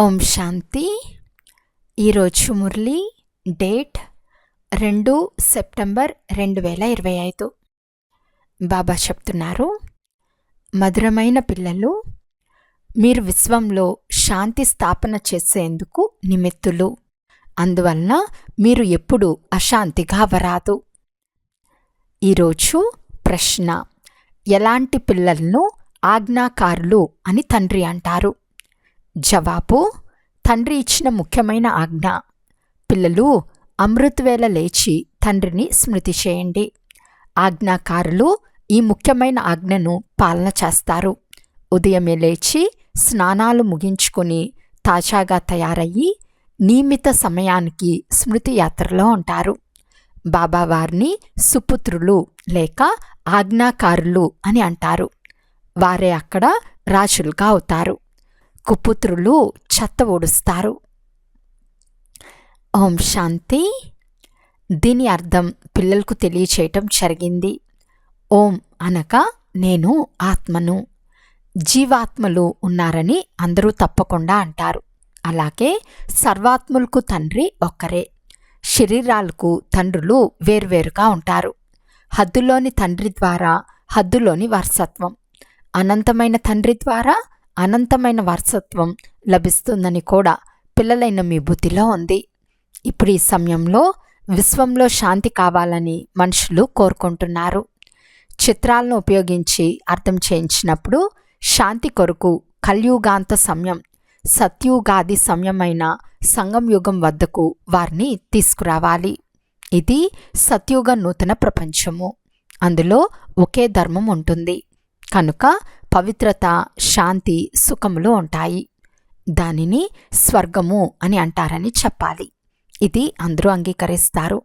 ఓం శాంతి. ఈరోజు మురళి డేట్ రెండు సెప్టెంబర్ రెండు వేల ఇరవై ఐదు. బాబా చెప్తున్నారు మధురమైన పిల్లలు మీరు విశ్వంలో శాంతి స్థాపన చేసేందుకు నిమిత్తులు. అందువలన మీరు ఎప్పుడూ అశాంతిగా అవరాదు ఈరోజు ప్రశ్న ఎలాంటి పిల్లలను ఆజ్ఞాకారులు అని తండ్రి అంటారు? జవాబు తండ్రి ఇచ్చిన ముఖ్యమైన ఆజ్ఞ. పిల్లలు అమృతవేళ లేచి తండ్రిని స్మృతి చేయండి. ఆజ్ఞాకారులు ఈ ముఖ్యమైన ఆజ్ఞను పాలన చేస్తారు. ఉదయమే లేచి స్నానాలు ముగించుకొని తాజాగా తయారయ్యి నియమిత సమయానికి స్మృతి యాత్రలో ఉంటారు. బాబావారిని సుపుత్రులు లేక ఆజ్ఞాకారులు అని అంటారు. వారే అక్కడ రాజులుగా అవుతారు. కుపుత్రులు చెత్త ఓడుస్తారు ఓం శాంతి. దీని అర్థం పిల్లలకు తెలియచేయటం జరిగింది. ఓం అనగా నేను ఆత్మను. జీవాత్మలు ఉన్నారని అందరూ తప్పకుండా అంటారు. అలాగే సర్వాత్ములకు తండ్రి ఒక్కరే. శరీరాలకు తండ్రులు వేర్వేరుగా ఉంటారు. హద్దులోని తండ్రి ద్వారా హద్దులోని వారసత్వం. అనంతమైన తండ్రి ద్వారా అనంతమైన వారసత్వం లభిస్తుందని కూడా పిల్లలైన మీ బుద్ధిలో ఉంది. ఇప్పుడు ఈ సమయంలో విశ్వంలో శాంతి కావాలని మనుషులు కోరుకుంటున్నారు. చిత్రాలను ఉపయోగించి అర్థం చేయించినప్పుడు శాంతి కొరకు కల్యుగాంత సమయం సత్యుగాది సమయమైన సంగం యుగం వద్దకు వారిని తీసుకురావాలి. ఇది సత్యుగ నూతన ప్రపంచము. అందులో ఒకే ధర్మం ఉంటుంది. కనుక పవిత్రత శాంతి సుఖములు ఉంటాయి. దానిని స్వర్గము అని అంటారని చెప్పాలి. ఇది అందరూ అంగీకరిస్తారు.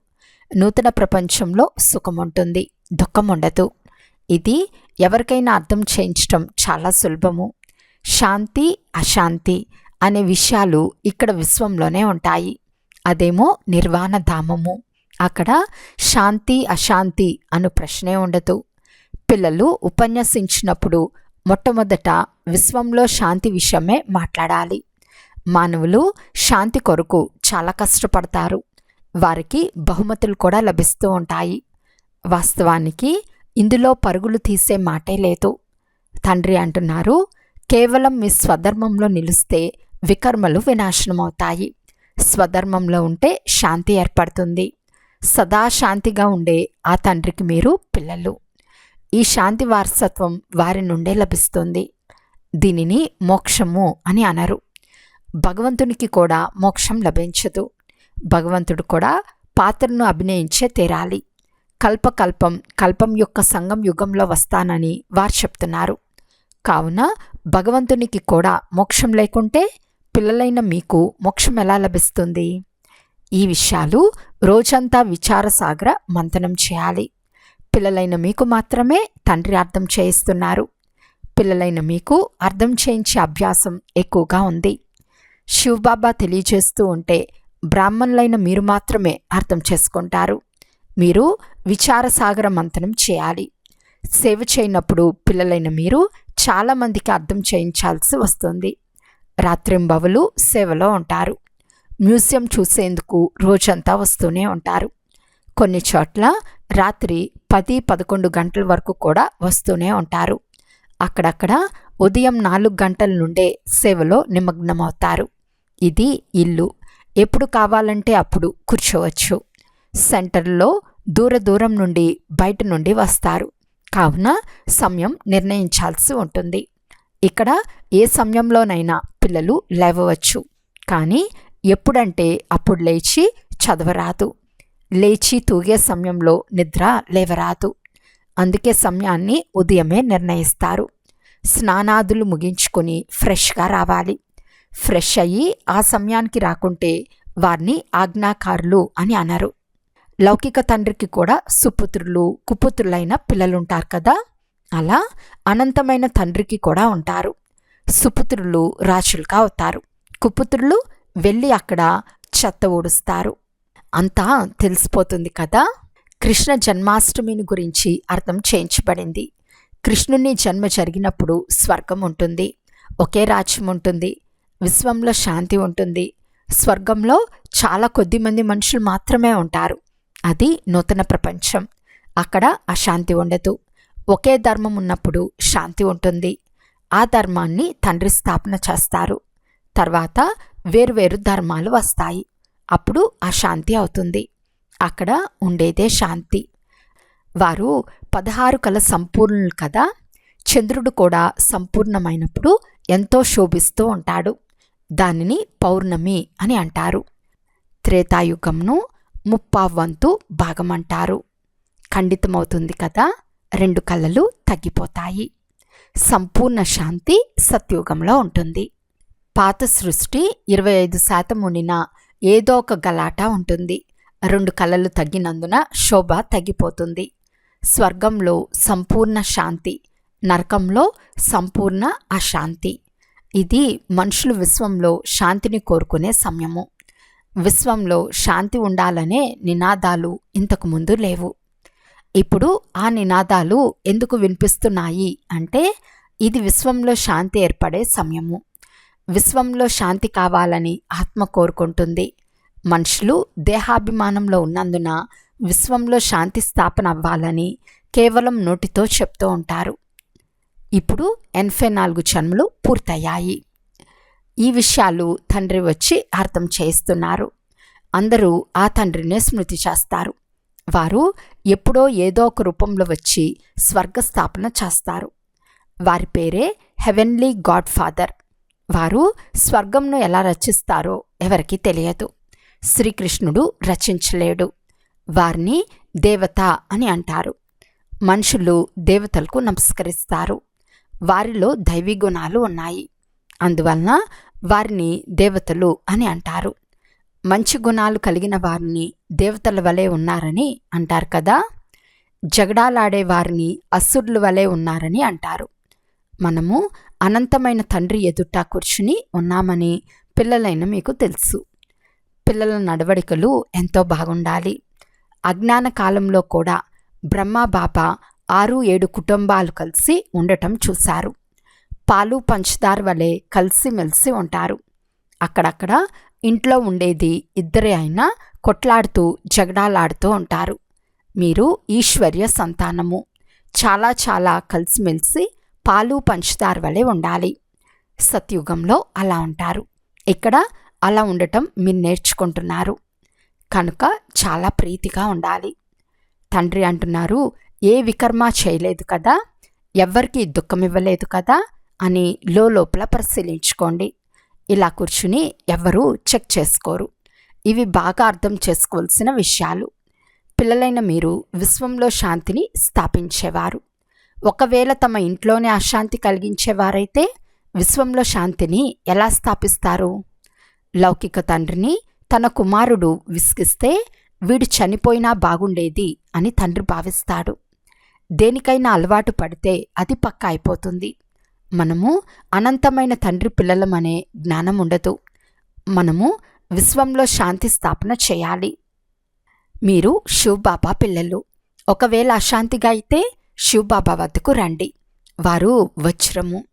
నూతన ప్రపంచంలో సుఖం ఉంటుంది దుఃఖం ఉండదు ఇది ఎవరికైనా అర్థం చేయించటం చాలా సులభము. శాంతి అశాంతి అనే విషయాలు ఇక్కడ విశ్వంలోనే ఉంటాయి. అదేమో నిర్వాణ ధామము. అక్కడ శాంతి అశాంతి అను ప్రశ్నే ఉండదు. పిల్లలు ఉపన్యసించినప్పుడు మొట్టమొదట విశ్వంలో శాంతి విషయమే మాట్లాడాలి. మానవులు శాంతి కొరకు చాలా కష్టపడతారు. వారికి బహుమతులు కూడా లభిస్తూ ఉంటాయి. వాస్తవానికి ఇందులో పరుగులు తీసే మాటే లేదు. తండ్రి అంటున్నారు కేవలం మీ స్వధర్మంలో నిలిస్తే వికర్మలు వినాశనమవుతాయి. స్వధర్మంలో ఉంటే శాంతి ఏర్పడుతుంది. సదా శాంతిగా ఉండే ఆ తండ్రికి మీరు పిల్లలు. ఈ శాంతి వారసత్వం వారి నుండే లభిస్తుంది. దీనిని మోక్షము అని అనరు. భగవంతునికి కూడా మోక్షం లభించదు. భగవంతుడు కూడా పాత్రను అభినయించే తీరాలి. కల్పకల్పం కల్పం యొక్క సంగం యుగంలో వస్తానని వారు చెప్తున్నారు. కావున భగవంతునికి కూడా మోక్షం లేకుంటే పిల్లలైన మీకు మోక్షం ఎలా లభిస్తుంది? ఈ విషయాలు రోజంతా విచారసాగర మంతనం చేయాలి. పిల్లలైన మీకు మాత్రమే తండ్రి అర్థం చేయిస్తున్నారు. పిల్లలైన మీకు అర్థం చేయించే అభ్యాసం ఎక్కువగా ఉంది. శివబాబా తెలియజేస్తూ ఉంటే బ్రాహ్మణులైన మీరు మాత్రమే అర్థం చేసుకుంటారు. మీరు విచారసాగర మంతనం చేయాలి. సేవ చేయనప్పుడు పిల్లలైన మీరు చాలామందికి అర్థం చేయించాల్సి వస్తుంది. రాత్రింబవలు సేవలో ఉంటారు. మ్యూజియం చూసేందుకు రోజంతా వస్తూనే ఉంటారు. కొన్ని చోట్ల రాత్రి పది పదకొండు గంటల వరకు కూడా వస్తూనే ఉంటారు. అక్కడక్కడ ఉదయం నాలుగు గంటల నుండే సేవలో నిమగ్నమవుతారు. ఇది ఇల్లు. ఎప్పుడు కావాలంటే అప్పుడు కూర్చోవచ్చు. సెంటర్లో దూర దూరం నుండి బయట నుండి వస్తారు. కావున సమయం నిర్ణయించాల్సి ఉంటుంది. ఇక్కడ ఏ సమయంలోనైనా పిల్లలు లేవవచ్చు. కానీ ఎప్పుడంటే అప్పుడు లేచి చదవరాదు. లేచి తూగే సమయంలో నిద్ర లేవరాదు. అందుకే సమయాన్ని ఉదయమే నిర్ణయిస్తారు. స్నానాదులు ముగించుకొని ఫ్రెష్గా రావాలి. ఫ్రెష్ అయ్యి ఆ సమయానికి రాకుంటే వారిని ఆజ్ఞాకారులు అని అనరు. లౌకిక తండ్రికి కూడా సుపుత్రులు కుపుత్రులైన పిల్లలుంటారు కదా? అలా అనంతమైన తండ్రికి కూడా ఉంటారు. సుపుత్రులు రాజులుగా అవుతారు. కుపుత్రులు వెళ్ళి అక్కడ చెత్త ఊడుస్తారు. అంతా తెలిసిపోతుంది కదా. కృష్ణ జన్మాష్టమిని గురించి అర్థం చేయించబడింది. కృష్ణుని జన్మ జరిగినప్పుడు స్వర్గం ఉంటుంది. ఒకే రాజ్యం ఉంటుంది. విశ్వంలో శాంతి ఉంటుంది. స్వర్గంలో చాలా కొద్ది మంది మనుషులు మాత్రమే ఉంటారు. అది నూతన ప్రపంచం. అక్కడ అశాంతి ఉండదు. ఒకే ధర్మం ఉన్నప్పుడు శాంతి ఉంటుంది. ఆ ధర్మాన్ని తండ్రి స్థాపన చేస్తారు. తర్వాత వేరువేరు ధర్మాలు వస్తాయి. అప్పుడు ఆ శాంతి అవుతుంది. అక్కడ ఉండేదే శాంతి. వారు పదహారు కల సంపూర్ణులు కదా? చంద్రుడు కూడా సంపూర్ణమైనప్పుడు ఎంతో శోభిస్తూ ఉంటాడు. దానిని పౌర్ణమి అని అంటారు. త్రేతాయుగంను ముప్పావంతు భాగమంటారు. ఖండితమవుతుంది కదా? రెండు కళ్ళలు తగ్గిపోతాయి. సంపూర్ణ శాంతి సత్యుగంలో ఉంటుంది. పాత సృష్టి ఇరవై ఐదు శాతం ఉండిన ఏదో ఒక గలాట ఉంటుంది. రెండు కళలు తగ్గినందున శోభ తగ్గిపోతుంది. స్వర్గంలో సంపూర్ణ శాంతి నరకంలో సంపూర్ణ అశాంతి. ఇది మనుషులు విశ్వంలో శాంతిని కోరుకునే సమయము. విశ్వంలో శాంతి ఉండాలనే నినాదాలు ఇంతకుముందు లేవు. ఇప్పుడు ఆ నినాదాలు ఎందుకు వినిపిస్తున్నాయి అంటే ఇది విశ్వంలో శాంతి ఏర్పడే సమయము. విశ్వంలో శాంతి కావాలని ఆత్మ కోరుకుంటుంది. మనుషులు దేహాభిమానంలో ఉన్నందున విశ్వంలో శాంతి స్థాపన అవ్వాలని కేవలం నోటితో చెప్తూ ఉంటారు. ఇప్పుడు ఎనభై నాలుగు జన్మలు పూర్తయ్యాయి. ఈ విషయాలు తండ్రి వచ్చి అర్థం చేస్తున్నారు అందరూ ఆ తండ్రినే స్మృతి చేస్తారు. వారు ఎప్పుడో ఏదో ఒక రూపంలో వచ్చి స్వర్గస్థాపన చేస్తారు. వారి పేరే హెవెన్లీ గాడ్ ఫాదర్ వారు స్వర్గంను ఎలా రచిస్తారో ఎవరికీ తెలియదు. శ్రీకృష్ణుడు రచించలేడు. వారిని దేవత అని అంటారు. మనుషులు దేవతలకు నమస్కరిస్తారు. వారిలో దైవీ గుణాలు ఉన్నాయి. అందువలన వారిని దేవతలు అని అంటారు. మంచి గుణాలు కలిగిన వారిని దేవతల వలె ఉన్నారని అంటారు కదా? జగడాలాడే వారిని అసురుల వలె ఉన్నారని అంటారు. మనము అనంతమైన తండ్రి ఎదుట కూర్చుని ఉన్నామని పిల్లలైన మీకు తెలుసు. పిల్లల నడవడికలు ఎంతో బాగుండాలి. అజ్ఞాన కాలంలో కూడా బ్రహ్మ బాబా ఆరు ఏడు కుటుంబాలు కలిసి ఉండటం చూశారు. పాలు పంచదార వలె కలిసిమెలిసి ఉంటారు. అక్కడక్కడ ఇంట్లో ఉండేది ఇద్దరే అయినా కొట్లాడుతూ జగడాలాడుతూ ఉంటారు. మీరు ఈశ్వర్య సంతానము. చాలా చాలా కలిసిమెలిసి పాలు పంచదార వలె ఉండాలి. సత్యుగంలో అలా ఉంటారు. ఇక్కడ అలా ఉండటం మీరు నేర్చుకుంటున్నారు. కనుక చాలా ప్రీతిగా ఉండాలి. తండ్రి అంటున్నారు ఏ వికర్మ చేయలేదు కదా ఎవ్వరికి దుఃఖం ఇవ్వలేదు కదా అని లోపల పరిశీలించుకోండి. ఇలా కూర్చుని ఎవ్వరూ చెక్ చేసుకోరు. ఇవి బాగా అర్థం చేసుకోవాల్సిన విషయాలు. పిల్లలైన మీరు విశ్వంలో శాంతిని స్థాపించేవారు. ఒకవేళ తమ ఇంట్లోనే అశాంతి కలిగించేవారైతే విశ్వంలో శాంతిని ఎలా స్థాపిస్తారు? లౌకిక తండ్రిని తన కుమారుడు విసిగిస్తే వీడు చనిపోయినా బాగుండేది అని తండ్రి భావిస్తాడు. దేనికైనా అలవాటు పడితే అది పక్క అయిపోతుంది. మనము అనంతమైన తండ్రి పిల్లలమనే జ్ఞానం ఉండదు. మనము విశ్వంలో శాంతి స్థాపన చేయాలి. మీరు శివబాబా పిల్లలు. ఒకవేళ అశాంతిగా అయితే శివబాబా వద్దకు రండి. వారు వజ్రము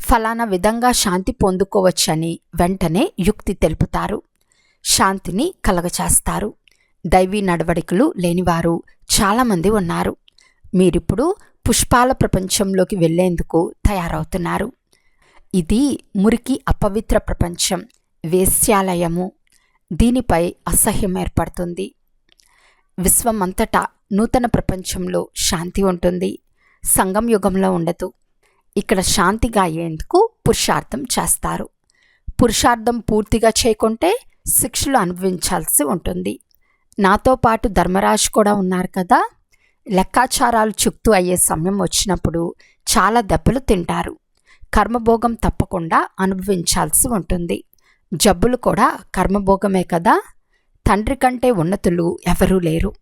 ఫలానా విధంగా శాంతి పొందుకోవచ్చని వెంటనే యుక్తి తెలుపుతారు. శాంతిని కలగచేస్తారు దైవీ నడవడికలు లేనివారు చాలామంది ఉన్నారు. మీరిప్పుడు పుష్పాల ప్రపంచంలోకి వెళ్ళేందుకు తయారవుతున్నారు. ఇది మురికి అపవిత్ర ప్రపంచం వేశ్యాలయము. దీనిపై అసహ్యం ఏర్పడుతుంది. విశ్వమంతటా నూతన ప్రపంచంలో శాంతి ఉంటుంది. సంగం యుగంలో ఉండదు. ఇక్కడ శాంతిగా అయ్యేందుకు పురుషార్థం చేస్తారు. పురుషార్థం పూర్తిగా చేయకుంటే శిక్షలు అనుభవించాల్సి ఉంటుంది. నాతో పాటు ధర్మరాజు కూడా ఉన్నారు కదా. లెక్కాచారాలు చుక్తూ అయ్యే సమయం వచ్చినప్పుడు చాలా దెబ్బలు తింటారు. కర్మభోగం తప్పకుండా అనుభవించాల్సి ఉంటుంది. జబ్బులు కూడా కర్మభోగమే కదా. తండ్రి కంటే ఉన్నతులు ఎవరూ లేరు.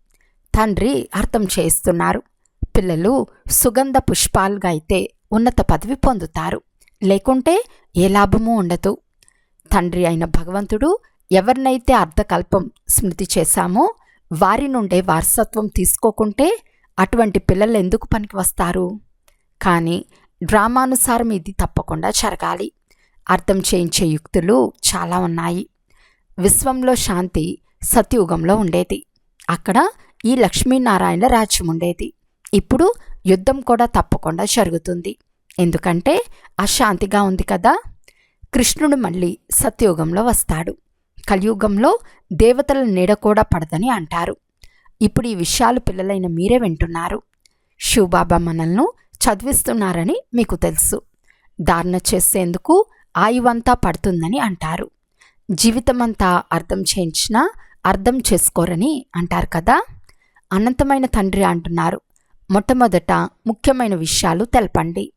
తండ్రి అర్థం చేస్తున్నారు పిల్లలు సుగంధ పుష్పాలుగా అయితే ఉన్నత పదవి పొందుతారు. లేకుంటే ఏ లాభమూ ఉండదు. తండ్రి అయిన భగవంతుడు ఎవరినైతే అర్ధకల్పం స్మృతి చేశామో వారి నుండే వారసత్వం తీసుకోకుంటే అటువంటి పిల్లలు ఎందుకు పనికి వస్తారు? కానీ డ్రామానుసారం ఇది తప్పకుండా జరగాలి. అర్థం చేయించే యుక్తులు చాలా ఉన్నాయి. విశ్వంలో శాంతి సత్యుగంలో ఉండేది. అక్కడ ఈ లక్ష్మీనారాయణ రాజ్యం ఉండేది. ఇప్పుడు యుద్ధం కూడా తప్పకుండా జరుగుతుంది. ఎందుకంటే అశాంతిగా ఉంది కదా. కృష్ణుడు మళ్ళీ సత్యయుగంలో వస్తాడు. కలియుగంలో దేవతల నీడ కూడా పడదని అంటారు. ఇప్పుడు ఈ విషయాలు పిల్లలైన మీరే వింటున్నారు. శివబాబా మనల్ని చదివిస్తున్నారని మీకు తెలుసు. ధారణ చేసేందుకు ఆయువంతా పడుతుందని అంటారు. జీవితమంతా అర్థం చేయించినా అర్థం చేసుకోరని అంటారు కదా. అనంతమైన తండ్రి అంటున్నారు. మొట్టమొదట ముఖ్యమైన విషయాలు తెలపండి.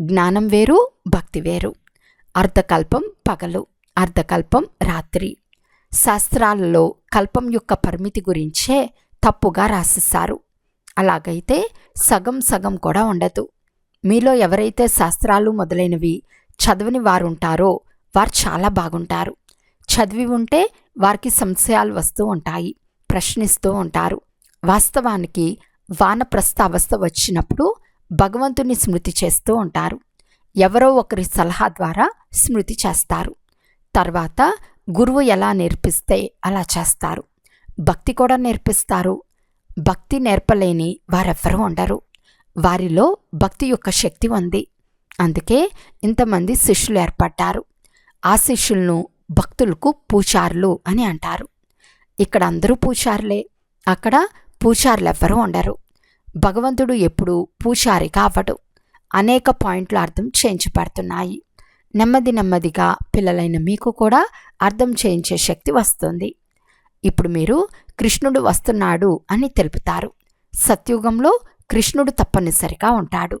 జ్ఞానం వేరు భక్తి వేరు. అర్ధకల్పం పగలు అర్ధకల్పం రాత్రి. శాస్త్రాలలో కల్పం యొక్క పరిమితి గురించే తప్పుగా రాసిస్తారు అలాగైతే సగం సగం కూడా ఉండదు. మీలో ఎవరైతే శాస్త్రాలు మొదలైనవి చదవని వారు ఉంటారో వారు చాలా బాగుంటారు. చదివి ఉంటే వారికి సంశయాలు వస్తూ ఉంటాయి ప్రశ్నిస్తూ ఉంటారు. వాస్తవానికి వానప్రస్థ అవస్థ వచ్చినప్పుడు భగవంతుని స్మృతి చేస్తూ ఉంటారు. ఎవరో ఒకరి సలహా ద్వారా స్మృతి చేస్తారు. తర్వాత గురువు ఎలా నేర్పిస్తే అలా చేస్తారు. భక్తి కూడా నేర్పిస్తారు. భక్తి నేర్పలేని వారెవ్వరూ ఉండరు. వారిలో భక్తి యొక్క శక్తి ఉంది. అందుకే ఇంతమంది శిష్యులు ఏర్పడ్డారు. ఆ శిష్యులను భక్తులకు పూచారులు అని అంటారు. ఇక్కడ అందరూ పూచారులే అక్కడ పూచారులు ఉండరు. భగవంతుడు ఎప్పుడూ పూచారిగా కావడు అనేక పాయింట్లు అర్థం చేయించబడుతున్నాయి. నెమ్మది నెమ్మదిగా పిల్లలైన మీకు కూడా అర్థం చేయించే శక్తి వస్తుంది. ఇప్పుడు మీరు కృష్ణుడు వస్తున్నాడు అని తెలుపుతారు. సత్యుగంలో కృష్ణుడు తప్పనిసరిగా ఉంటాడు.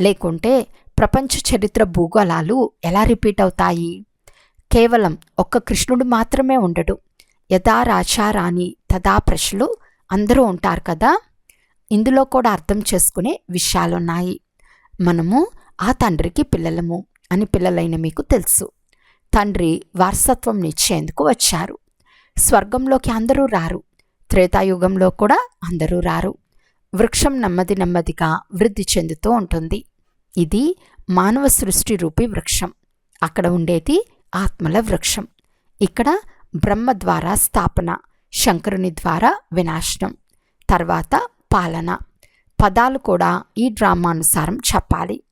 లేకుంటే ప్రపంచ చరిత్ర భూగోళాలు ఎలా రిపీట్ అవుతాయి? కేవలం ఒక్క కృష్ణుడు మాత్రమే ఉండడు. యథా రాచారాని తదా ప్రశ్నలు అందరూ ఉంటారు కదా? ఇందులో కూడా అర్థం చేసుకునే విషయాలున్నాయి. మనము ఆ తండ్రికి పిల్లలము అని పిల్లలైన మీకు తెలుసు. తండ్రి వారసత్వం ఇచ్చేందుకు వచ్చారు. స్వర్గంలోకి అందరూ రారు. త్రేతాయుగంలో కూడా అందరూ రారు. వృక్షం నెమ్మది నెమ్మదిగా వృద్ధి చెందుతూ ఉంటుంది. ఇది మానవ సృష్టి రూపి వృక్షం. అక్కడ ఉండేది ఆత్మల వృక్షం. ఇక్కడ బ్రహ్మ ద్వారా స్థాపన శంకరుని ద్వారా వినాశనం. తర్వాత పాలన. పదాలు కూడా ఈ డ్రామానుసారం చెప్పాలి.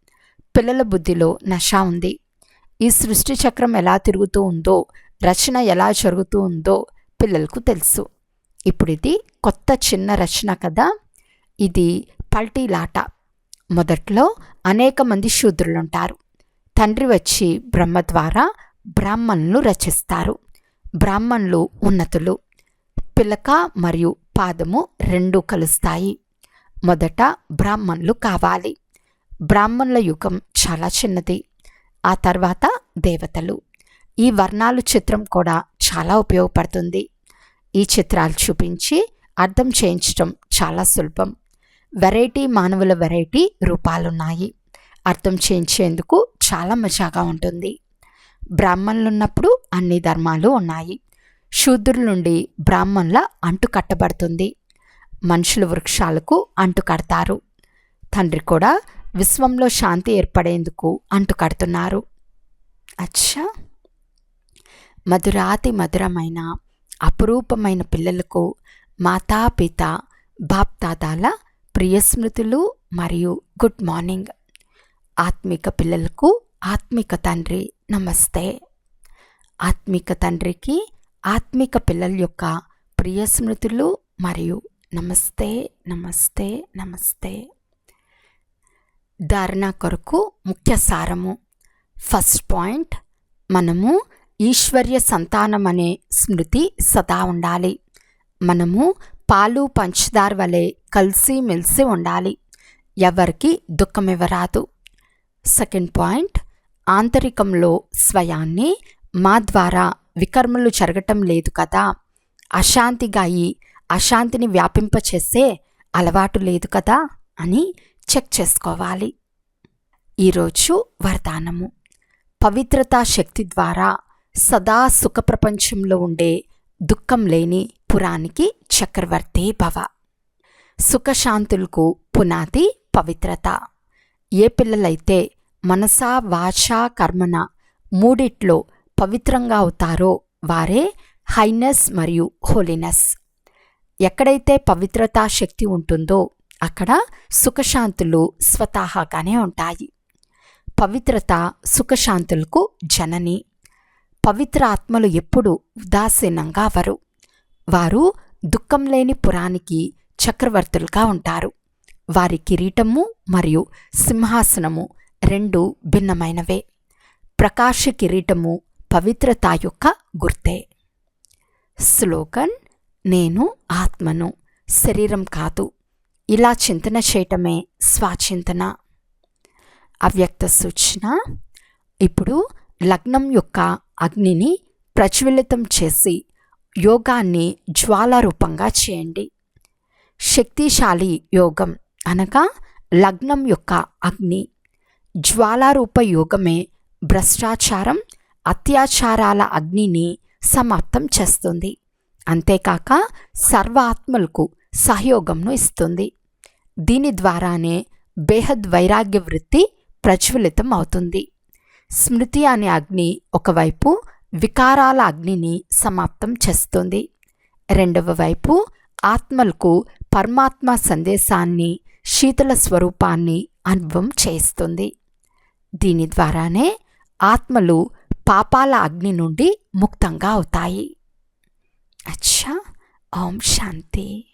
పిల్లల బుద్ధిలో నష ఉంది. ఈ సృష్టి చక్రం ఎలా తిరుగుతూ ఉందో రచన ఎలా జరుగుతూ ఉందో పిల్లలకు తెలుసు. ఇప్పుడు ఇది కొత్త చిన్న రచన కదా? ఇది పల్టీలాట. మొదట్లో అనేక మంది శూద్రులుంటారు. తండ్రి వచ్చి బ్రహ్మ ద్వారా బ్రాహ్మణులు రచిస్తారు. బ్రాహ్మణులు ఉన్నతులు. పిలక మరియు పాదము రెండు కలుస్తాయి. మొదట బ్రాహ్మణులు కావాలి. బ్రాహ్మణుల యుగం చాలా చిన్నది. ఆ తర్వాత దేవతలు. ఈ వర్ణాలు చిత్రం కూడా చాలా ఉపయోగపడుతుంది. ఈ చిత్రాలు చూపించి అర్థం చేయించడం చాలా సులభం. వెరైటీ మానవుల వెరైటీ రూపాలున్నాయి. అర్థం చేయించేందుకు చాలా మజాగా ఉంటుంది. బ్రాహ్మణులు ఉన్నప్పుడు అన్ని ధర్మాలు ఉన్నాయి. శూద్రుల నుండి బ్రాహ్మణుల అంటు కట్టబడుతుంది. మనుషులు వృక్షాలకు అంటు కడతారు. తండ్రి కూడా విశ్వంలో శాంతి ఏర్పడేందుకు అంటు కడుతున్నారు. అచ్చా! మధురాతి మధురమైన అపురూపమైన పిల్లలకు మాతాపిత బాప్తాదాల ప్రియస్మృతులు మరియు గుడ్ మార్నింగ్. ఆత్మిక పిల్లలకు ఆత్మిక తండ్రి నమస్తే. ఆత్మిక తండ్రికి ఆత్మిక పిల్లల యొక్క ప్రియ స్మృతులు మరియు నమస్తే నమస్తే నమస్తే. ధారణ కొరకు ముఖ్య సారము. ఫస్ట్ పాయింట్ మనము ఈశ్వర్య సంతానం అనే స్మృతి సదా ఉండాలి. మనము పాలు పంచదార వలె కలిసి మెలిసి ఉండాలి. ఎవరికి దుఃఖమివ్వరాదు. సెకండ్ పాయింట్ ఆంతరికంలో స్వయాన్ని మా ద్వారా వికర్మలు జరగటం లేదు కదా. అశాంతిగా అయి అశాంతిని వ్యాపింపచేసే అలవాటు లేదు కదా అని చెక్ చేసుకోవాలి. ఈరోజు వరదానము. పవిత్రతా శక్తి ద్వారా సదా సుఖ ప్రపంచంలో ఉండే దుఃఖం లేని పురానికి చక్రవర్తి భవ. సుఖశాంతులకు పునాది పవిత్రత. ఏ పిల్లలైతే మనసా వాచా కర్మన మూడిట్లో పవిత్రంగా అవుతారో వారే హైనెస్ మరియు హోలీనెస్. ఎక్కడైతే పవిత్రత శక్తి ఉంటుందో అక్కడ సుఖశాంతులు స్వతహాగానే ఉంటాయి. పవిత్రత సుఖశాంతులకు జనని. పవిత్ర ఆత్మలు ఎప్పుడు ఉదాసీనంగా అవరు వారు దుఃఖం లేని పురానికి చక్రవర్తులుగా ఉంటారు. వారి కిరీటము మరియు సింహాసనము రెండు భిన్నమైనవే. ప్రకాశ కిరీటము పవిత్రత యొక్క గుర్తే. స్లోగన్ నేను ఆత్మను శరీరం కాదు. ఇలా చింతన చేయటమే స్వాచింతన. అవ్యక్త సూచన ఇప్పుడు లగ్నం యొక్క అగ్నిని ప్రజ్వలితం చేసి యోగాన్ని జ్వాలారూపంగా చేయండి. శక్తిశాలి యోగం అనగా లగ్నం యొక్క అగ్ని. జ్వాలారూప యోగమే భ్రష్టాచారం అత్యాచారాల అగ్నిని సమాప్తం చేస్తుంది. అంతేకాక సర్వ ఆత్మలకు సహయోగంను ఇస్తుంది. దీని ద్వారానే బేహద్ వైరాగ్య వృత్తి ప్రజ్వలితం అవుతుంది. స్మృతి అనే అగ్ని ఒకవైపు వికారాల అగ్నిని సమాప్తం చేస్తుంది. రెండవ వైపు ఆత్మలకు పరమాత్మ సందేశాన్ని శీతల స్వరూపాన్ని అనుభవం చేస్తుంది. దీని ద్వారానే ఆత్మలు పాపాల అగ్ని నుండి ముక్తంగా అవుతాయి. అచ్చా! ఓం శాంతి.